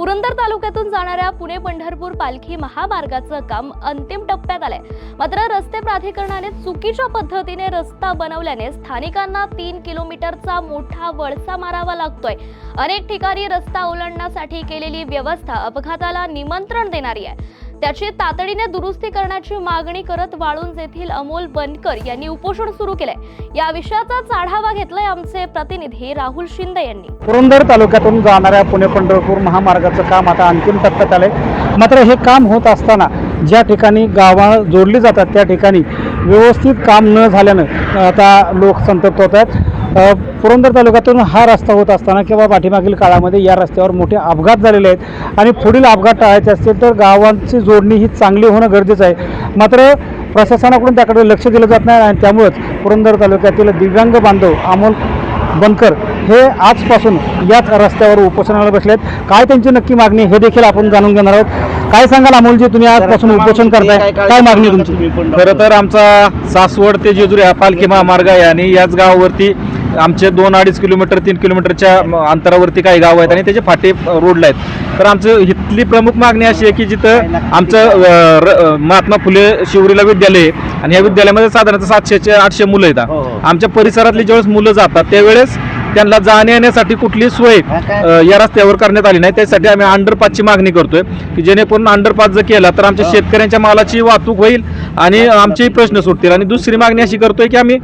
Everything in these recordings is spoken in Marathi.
पुरंदर तालुक्यातून जाणाऱ्या पुणे पंढरपूर पालखी महामार्गाचं काम अंतिम टप्प्यात आलंय. मात्र रस्ते प्राधिकरणाने चुकीच्या पद्धतीने रस्ता बनवल्याने स्थानिकांना तीन किलोमीटरचा मोठा वळसा मारावा लागतोय. अनेक ठिकाणी रस्ता ओलांडण्यासाठी केलेली व्यवस्था अपघाताला निमंत्रण देणारी आहे. त्याची तातडीने दुरुस्ती करण्याची मागणी करत वाळूंज येथील अमोल बनकर यांनी उपोषण सुरू केलंय. या विषयाचाच आढावा घेतलाय आमचे प्रतिनिधी राहुल शिंदे यांनी. पुरंदर तालुक्यातून जाणाऱ्या पुणे पंढरपूर महामार्गाचं काम आता अंतिम टप्प्यात आलंय. मात्र हे काम होत असताना ज्या ठिकाणी गावं जोडली जातात त्या ठिकाणी व्यवस्थित काम न झाल्यानं आता लोक संतप्त होत आहेत पुरंदर तालुक्यातून हा रस्ता होत असताना किंवा पाठीमागील काळामध्ये या रस्त्यावर मोठे अपघात झालेले आहेत आणि पुढील अपघात टाळायचे असतील तर गावांची जोडणी ही चांगली होणं गरजेचं आहे. मात्र प्रशासनाकडून त्याकडे लक्ष दिलं जात नाही आणि त्यामुळेच पुरंदर तालुक्यातील दिव्यांग बांधव अमोल बनकर हे आजपासून याच रस्त्यावर उपोषणाला बसलेत. काय त्यांची नक्की मागणी हे देखील आपण जाणून घेणार आहोत. काय सांगाल अमोलजी तुम्ही आजपासून उपोषण करताय? काय मागणी तुमची? खरं तर आमचा सासवड ते जेजुरी हा पालखी महामार्ग आहे आणि याच गावावरती आमचे दोन अडीच किलोमीटर तीन किलोमीटरच्या अंतरावरती काही गाव आहेत आणि त्याचे फाटे रोडला आहेत. तर आमचं इथली प्रमुख मागणी अशी आहे की जिथं आमचं महात्मा फुले शिवरीला विद्यालय आहे आणि या विद्यालयामध्ये साधारणतः सातशेचे आठशे मुलं येतात आमच्या परिसरातली ज्यावेळेस मुलं जातात त्यावेळेस त्यांना जाण्या येण्यासाठी कुठली सोय या रस्त्यावर करण्यात आली नाही. त्यासाठी आम्ही अंडरपासची मागणी करतोय. की जेणेकरून अंडरपास जर केला तर आमच्या शेतकऱ्यांच्या मालाची वाहतूक होईल आणि आमचेही प्रश्न सुटतील. आणि दुसरी मागणी अशी करतोय की आम्ही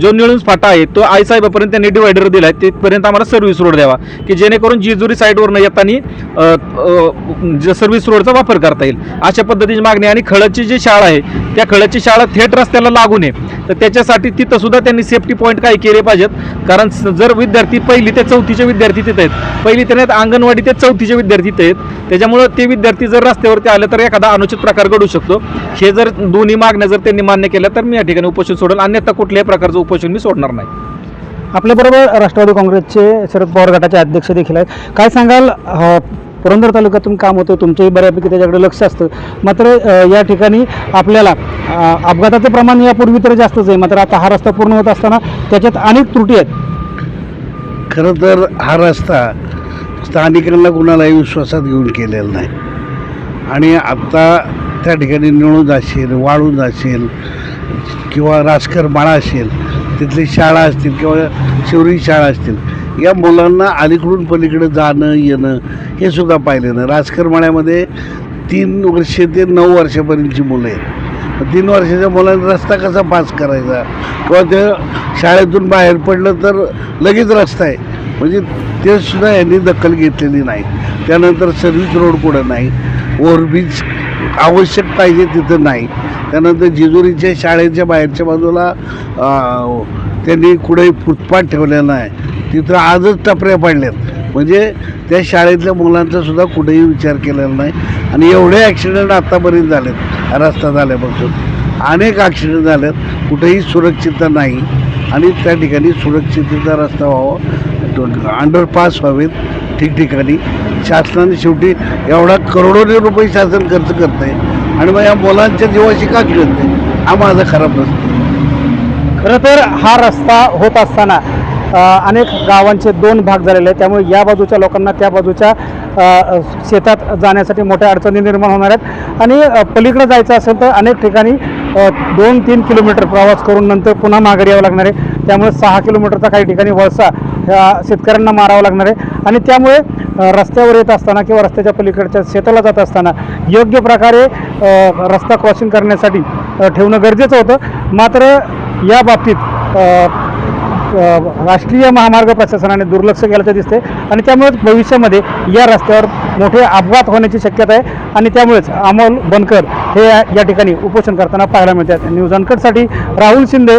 जो निळून फाटा आहे तो आई साहेबापर्यंत त्यांनी डिवायडर दिलाय. तिथपर्यंत आम्हाला सर्व्हिस रोड द्यावा. की जेणेकरून जेजुरी साईडवरनं येताना सर्व्हिस रोडचा वापर करता येईल. अशा पद्धतीची मागणी आहे. आणि खळची जी शाळा आहे त्या खळ्याची शाळा थेट रस्त्याला लागू नये. तर त्याच्यासाठी तिथं सुद्धा त्यांनी सेफ्टी पॉईंट काय केले पाहिजेत. कारण स- जर विद्यार्थी पहिली ते चौथीचे विद्यार्थी तिथे आहेत. पहिली त्यांना अंगणवाडी ते चौथीचे विद्यार्थी तिथे आहेत. त्याच्यामुळं ते विद्यार्थी जर रस्त्यावरती आले तर एखादा अनुचित प्रकार घडू शकतो. हे जर दोन्ही मागण्या जर त्यांनी मान्य केल्या तर मी या ठिकाणी उपोषण सोडेल. अन्यथा कुठल्याही प्रकारचं उपोषण मी सोडणार नाही. आपल्याबरोबर राष्ट्रवादी काँग्रेसचे शरद पवार गटाचे अध्यक्ष देखील आहेत. काय सांगाल पुरंदर तालुक्यातून काम होतं तुमचंही बऱ्यापैकी त्याच्याकडे लक्ष असतं. मात्र या ठिकाणी आपल्याला अपघाताचं प्रमाण यापूर्वी तर जास्तच आहे. मात्र आता हा रस्ता पूर्ण होत असताना त्याच्यात अनेक त्रुटी आहेत. खरं तर हा रस्ता स्थानिकांना कुणालाही विश्वासात घेऊन केलेला नाही. आणि आत्ता त्या ठिकाणी निळूज असेल वाळूज असेल किंवा रासकर माळा असेल तिथली शाळा असतील किंवा शिवरी शाळा असतील या मुलांना अलीकडून पलीकडे जाणं येणं हे सुद्धा पाहिलं ना राजकरमाळ्यामध्ये तीन वर्षे ते नऊ वर्षापर्यंतची मुलं आहेत. तीन वर्षाच्या मुलांना रस्ता कसा पास करायचा? किंवा ते शाळेतून बाहेर पडलं तर लगेच रस्ता आहे. म्हणजे ते सुद्धा यांनी दखल घेतलेली नाही. त्यानंतर सर्व्हिस रोड कुठं नाही? ओव्हरब्रिज आवश्यक पाहिजे तिथं नाही. त्यानंतर जेजुरीच्या शाळेच्या बाहेरच्या बाजूला त्यांनी कुठेही फुटपाथ ठेवलेला आहे तिथं आजच टपऱ्या पडल्यात. म्हणजे त्या शाळेतल्या मुलांचा सुद्धा कुठेही विचार केलेला नाही. आणि एवढे ॲक्सिडेंट आत्तापर्यंत झालेत. रस्ता झाल्यापासून अनेक ॲक्सिडेंट झालेत कुठेही सुरक्षितता नाही. आणि त्या ठिकाणी सुरक्षिततेचा रस्ता व्हावा. अंडरपास व्हावेत ठिकठिकाणी. शासनाने शेवटी एवढा करोडोने रुपये शासन खर्च करत आहे आणि मग या मुलांच्या जीवाशी का खेळत नाही हा माझा खरा प्रश्न. आहे. खरं तर हा रस्ता होत असताना अनेक गावांचे दोन भाग झालेले आहेत. त्यामुळे या बाजूच्या लोकांना त्या बाजूच्या शेतात जाण्यासाठी मोठ्या अडचणी निर्माण होणार आहेत. आणि पलीकडं पलीकडे जायचं असेल तर अनेक ठिकाणी दोन तीन किलोमीटर प्रवास करून नंतर पुन्हा माघारी यावं लागणार आहे. त्यामुळे सहा किलोमीटरचा काही ठिकाणी वळसा ह्या शेतकऱ्यांना मारावा लागणार आहे. आणि त्यामुळे रस्त्यावर येत असताना किंवा रस्त्याच्या पलीकडच्या शेताला जात असताना योग्य प्रकारे रस्ता क्रॉसिंग करण्यासाठी ठेवणं गरजेचं होतं. मात्र या बाबतीत राष्ट्रीय महामार्ग प्रशासनाने दुर्लक्ष केल्याचं दिसते आणि त्यामुळेच भविष्यामध्ये या रस्त्यावर मोठे अपघात होण्याची शक्यता आहे. आणि त्यामुळेच अमोल बनकर हे या ठिकाणी उपोषण करताना पाहायला मिळतात. न्यूज अनकटसाठी राहुल शिंदे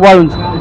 वाळूंज.